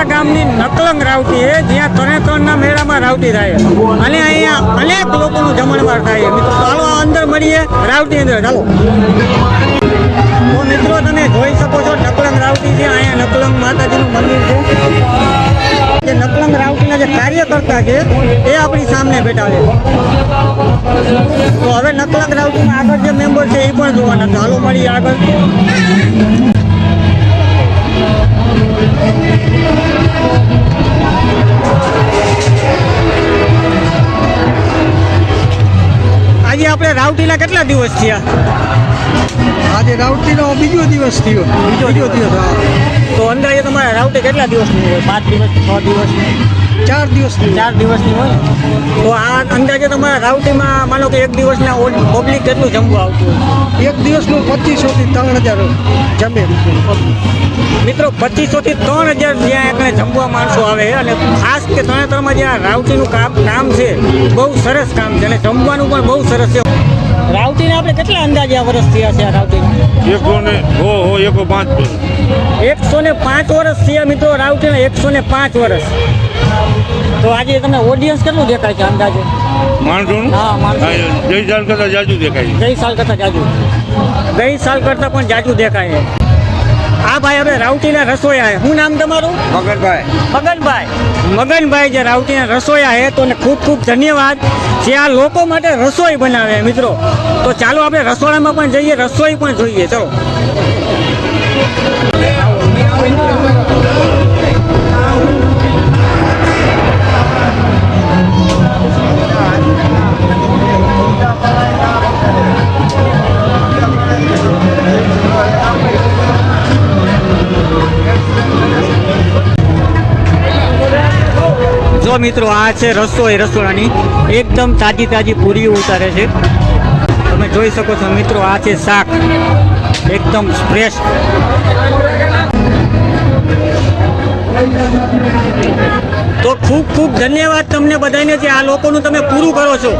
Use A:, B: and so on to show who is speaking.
A: રસોડા ગામની નકલંગ રાવટી છે, જ્યાં ત્રણે ત્રણના મેળામાં રાવટી થાય. અને અહીંયા અનેક લોકોનું જમણવાર થાય મિત્રો, ચાલો અંદર મળીએ રાવટી અંદર. ચાલો. તો મિત્રો, તમે જોઈ શકો છો નકલંગ રાવટી છે. અહીંયા નકલંગ માતાજીનું મંદિર છે. જે નકલંગ રાવટીના જે કાર્યકર્તા છે, એ આપણી સામે બેઠા છે. તો હવે નકલંગ રાવટીમાં આગળ જે મેમ્બર છે, એ પણ જોવાના ચાલો મળીએ આગળ. આપણે રાવટીના કેટલા દિવસ થયા?
B: આજે રાવટીનો બીજો દિવસ થયો. બીજો દિવસ હા.
A: રાવટી કેટલા દિવસની હોય? પાંચ દિવસ છ દિવસની?
B: ચાર દિવસ
A: ચાર દિવસની હોય? તો આ અંદાજે તમારા રાઉટીમાં માનો કે એક દિવસના પબ્લિક કેટલું જમવા આવતું હોય?
B: એક દિવસનું પચીસોથી ત્રણ હજાર જમે.
A: મિત્રો પચીસોથી ત્રણ હજાર જ્યાં એકને જમવા માણસો આવે અને ખાસ કે તણેતરમાં જે આ રાવટીનું કામ કામ છે બહુ સરસ કામ છે અને જમવાનું પણ બહુ સરસ છે. રાવટીને આપણે કેટલા અંદાજે આ વર્ષ થયા છે રાવતી રાવટીના
C: એકસો ને હો હો એકો પાંચ
A: એકસો ને પાંચ વર્ષ થયા મિત્રો રાવટીના એકસો ને પાંચ વર્ષ. તો આજે તમને ઓડિયન્સ કેટલું દેખાય છે અંદાજે?
C: માણસો
A: હા, માણસો.
C: જય સાલ કરતા જાજુ દેખાય
A: ગઈ સાલ કરતાં જાજુ. ગઈ સાલ કરતાં પણ જાજુ દેખાય છે. આ ભાઈ આપણે રાવટીના રસોયા શું નામ તમારું?
B: મગનભાઈ.
A: મગનભાઈ. મગનભાઈ જે રાવટીના રસોયા છે તો ખૂબ ખૂબ ધન્યવાદ. જે આ લોકો માટે રસોઈ બનાવે મિત્રો. તો ચાલો આપણે રસોડામાં પણ જઈએ રસોઈ પણ જોઈએ. ચલો. જો મિત્રો આ છે રસોઈ રસોડાની એકદમ તાજી તાજી પૂરી ઉતારે છે. તમે જોઈ શકો છો મિત્રો, આ છે શાક. એકદમ ફ્રેશ તો ખૂબ ખૂબ ધન્યવાદ તમને બધાને જે આ લોકોનું તમે પૂરું કરો છો.